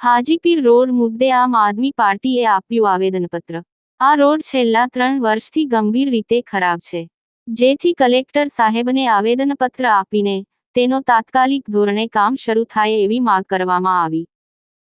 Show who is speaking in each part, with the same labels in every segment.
Speaker 1: Hajipir road મુદ્દે આમ આદમી પાર્ટીએ આપ્યું આવેદનપત્ર. આ રોડ છેલ્લા ત્રણ વર્ષથી ગંભીર રીતે ખરાબ છે. જેથી કલેક્ટર સાહેબને આવેદનપત્ર આપીને તેનો તાત્કાલિક ધોરણે કામ શરૂ થાય એવી માંગ કરવામાં આવી.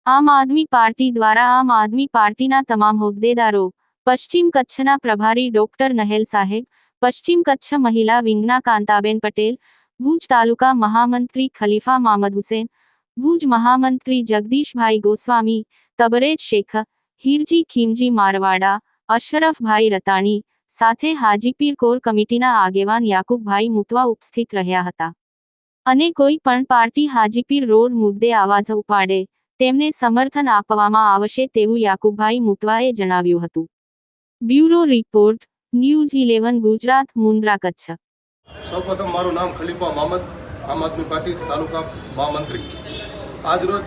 Speaker 1: આમ આદમી પાર્ટી દ્વારા આમ આદમી પાર્ટીના તમામ હોદ્દેદારો પશ્ચિમ કચ્છના પ્રભારી ડોક્ટર નહેલ સાહેબ, પશ્ચિમ કચ્છ મહિલા વિંગના કાંતાબેન પટેલ, ભુજ તાલુકા મહામંત્રી ખલીફા મામદ હુસેન, ભુજ મહામંત્રી જગદીશભાઈ ગોસ્વામી, તબરેજ શેખ, હીરજી ખીમજી મારવાડા, અશરફભાઈ રતાણી, સાથે હાજીપીર કોર કમિટીના આગેવાન યાકુબભાઈ મુતવા ઉપસ્થિત રહ્યા હતા. અને કોઈ પણ પાર્ટી હાજીપીર રોડ મુદ્દે આવાજ ઉપાડે, તેમને સમર્થન આપવામાં આવશે તેવું યાકુબભાઈ મુતવાએ જણાવ્યું હતું. Bureau report, news eleven, Gujarat Mundra Kutch
Speaker 2: સૌપ્રથમ મારું નામ ખલીફા મામદ આમ આદમી પાર્ટી તાલુકા મહામંત્રી આજરોજ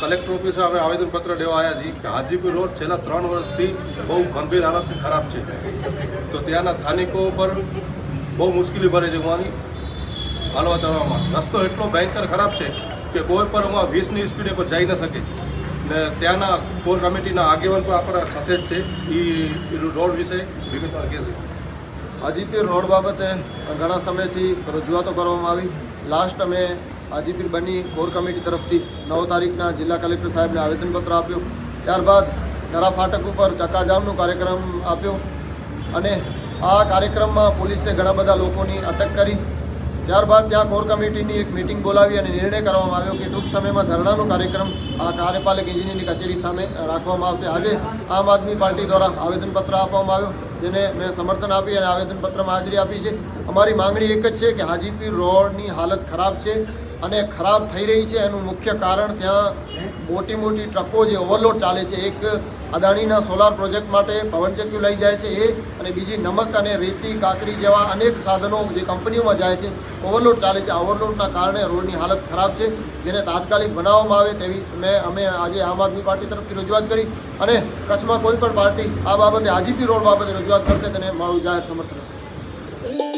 Speaker 2: કલેક્ટર ઓફિસે અમે આવેદનપત્ર દેવા આવ્યા છીએ કે હાજીપુર રોડ છેલ્લા ત્રણ વર્ષથી બહુ ગંભીર હાલતથી ખરાબ છે. તો ત્યાંના સ્થાનિકો પર બહુ મુશ્કેલી ભરે છે હોવાની હાલવા ચાલવામાં રસ્તો એટલો ભયંકર ખરાબ છે કે કોઈ પણ એમાં વીસની સ્પીડે પર જઈ ન શકે. ને ત્યાંના કોર કમિટીના આગેવાન પણ આપણા સાથે જ છે. એ રોડ વિશે વિગતવાર કહેશે.
Speaker 3: હાજીપીર રોડ બાબતે ઘણા સમયથી રજૂઆતો કરવામાં આવી. લાસ્ટ અમે હાજીપીર બની કોર કમિટી તરફથી નવ તારીખના જિલ્લા કલેક્ટર સાહેબને આવેદનપત્ર આપ્યું. ત્યારબાદ નરા ફાટક ઉપર ચક્કાજામનો કાર્યક્રમ આપ્યો. અને આ કાર્યક્રમમાં પોલીસે ઘણા બધા લોકોની અટક કરી. ત્યારબાદ ત્યાં કોર કમિટીની એક મિટિંગ બોલાવી અને નિર્ણય કરવામાં આવ્યો કે ટૂંક સમયમાં ધરણાનો કાર્યક્રમ આ કાર્યપાલક એન્જિનિયરની કચેરી સામે રાખવામાં આવશે. આજે આમ આદમી પાર્ટી દ્વારા આવેદનપત્ર આપવામાં આવ્યો. જેને મેં સમર્થન આપી અને આવેદનપત્રમાં હાજરી આપી છે. અમારી માંગણી એક જ છે કે હાજીપીર રોડની હાલત ખરાબ છે. અને ખરાબ થઈ રહી છે. એનું મુખ્ય કારણ ત્યાં મોટી મોટી ટ્રકો જે ઓવરલોડ ચાલે છે. એક અદાણીના સોલાર પ્રોજેક્ટ માટે પવનચક્કી લઈ જાય છે એ અને બીજી નમક અને રેતી, કાકરી જેવા અનેક સાધનો જે કંપનીઓમાં જાય છે ઓવરલોડ ચાલે છે. આ ઓવરલોડના કારણે રોડની હાલત ખરાબ છે. જેને તાત્કાલિક બનાવવામાં આવે તેવી મેં અમે આજે આમ આદમી પાર્ટી તરફથી રજૂઆત કરી અને કચ્છમાં કોઈ પણ પાર્ટી આ બાબતે આજીપી રોડ બાબતે રજૂઆત કરશે તેને મારું જાહેર સમર્થન હશે.